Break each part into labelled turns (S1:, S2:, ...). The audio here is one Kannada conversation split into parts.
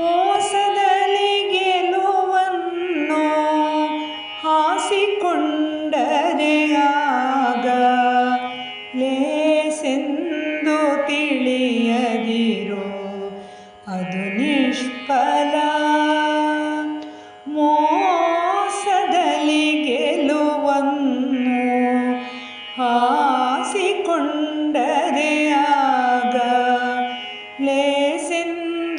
S1: ಮೋಸದಲ್ಲಿ ಗೆಲುವನ್ನು ಹಾಸಿಕೊಂಡರೆ ಆಗ ಲೇಸೆಂದು ತಿಳಿಯದಿರೋ ಅದು ನಿಷ್ಫಲ. ಮೋಸದಲ್ಲಿ ಗೆಲುವನ್ನು ಹಾಸಿಕೊಂಡರೆ ಆಗ ಲೇಸೆಂದು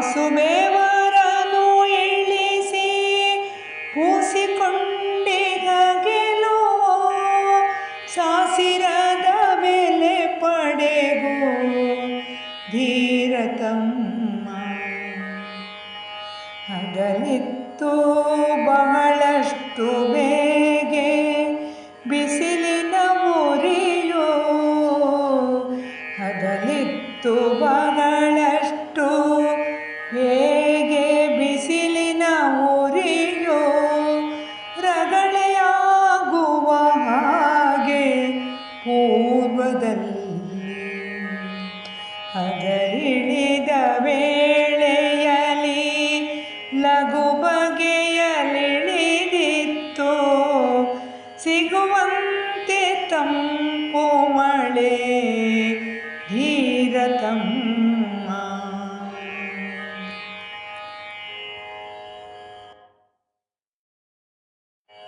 S1: ತಾಸು ಬೇವರನು ಇಳಿಸಿ ಪೂಸಿಕೊಂಡಿಗ ಗೆಲುವು ಸಾಸಿರದ ಮೇಲೆ ಪಡೆಗು ಧೀರತಮ್ಮ. ಹಗಲಿತ್ತು ಬಹಳಷ್ಟು ಬೇಗೆ ಬಿಸಿಲಿನ ಮುರಿಯೋ ಹಗಲಿತ್ತು ಬಹಳಷ್ಟು ಹಗಲಿಳಿದ ವೇಳೆಯಲಿ ಲಘು ಬಗೆಯಲಿಳಿದಿತ್ತು. ಸಿಗುವಂತೆ ತಂಪು ಮಳೆ ಧೀರತಮ್ಮ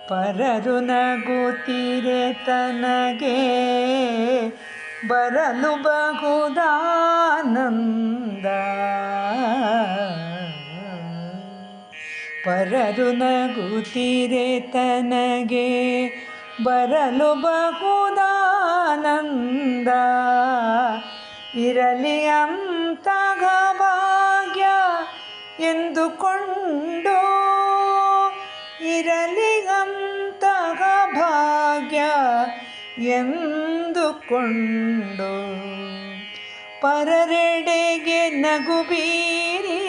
S1: ಪರರು ನಗುತ್ತಿರೆ ತನಗೆ ಬರಲು ಬಹುದಾನಂದ ಪರರು ನಗುತ್ತಿರೆ ತನಗೆ ಬರಲು ಬಹುದಾನಂದ ಇರಲಿ ಅಂತಗ ಭಾಗ್ಯ ಎಂದುಕೊಂಡು ಇರಲಿ ಅಂತಗ ಭಾಗ್ಯ ಎಂದುಕೊಂಡು ಪರರೆಡೆಗೆ ನಗು ಬೀರಿ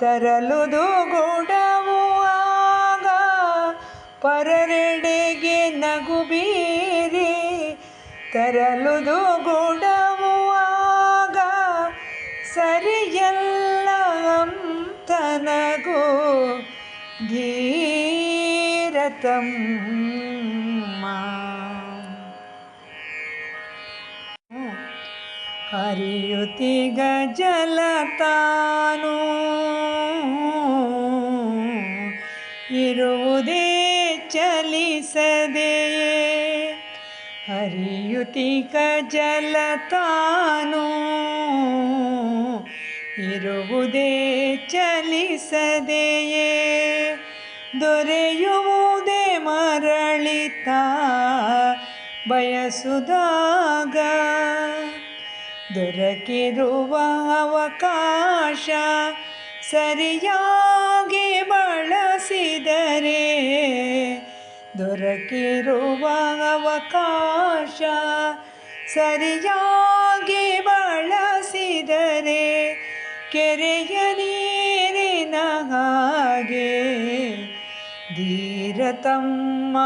S1: ತರಲುದು ಗುಡವು ಆಗ ಪರರೆಡೆಗೆ ನಗು ಬೀರಿ ತರಲುದು ಗುಡವು ಆಗ ಸರಿಯಲ್ಲ ತನಗೂ ಧೀರತಮ್ಮ ಹರಿಯುತ್ತಿಗ ಜಲ ತಾನು ಇರುವುದೇ ಚಲಿಸದೆಯೇ ಹರಿಯುತ್ತಿಗ ಜಲ ತಾನು ಇರುವುದೇ ಚಲಿಸದೆಯೇ ದೊರೆಯುವುದೇ ಮರಳಿತ ಬಯಸುದಾಗ ದೊರಕಿರುವ ಅವಕಾಶ ಸರಿಯಾಗಿ ಬಳಸಿದರೆ ದೊರಕಿರುವ ಅವಕಾಶ ಸರಿಯಾಗಿ ಬಳಸಿದರೆ ಕೆರೆಯ ನೀರಿನ ಹಾಗೆ ಧೀರತಮ್ಮ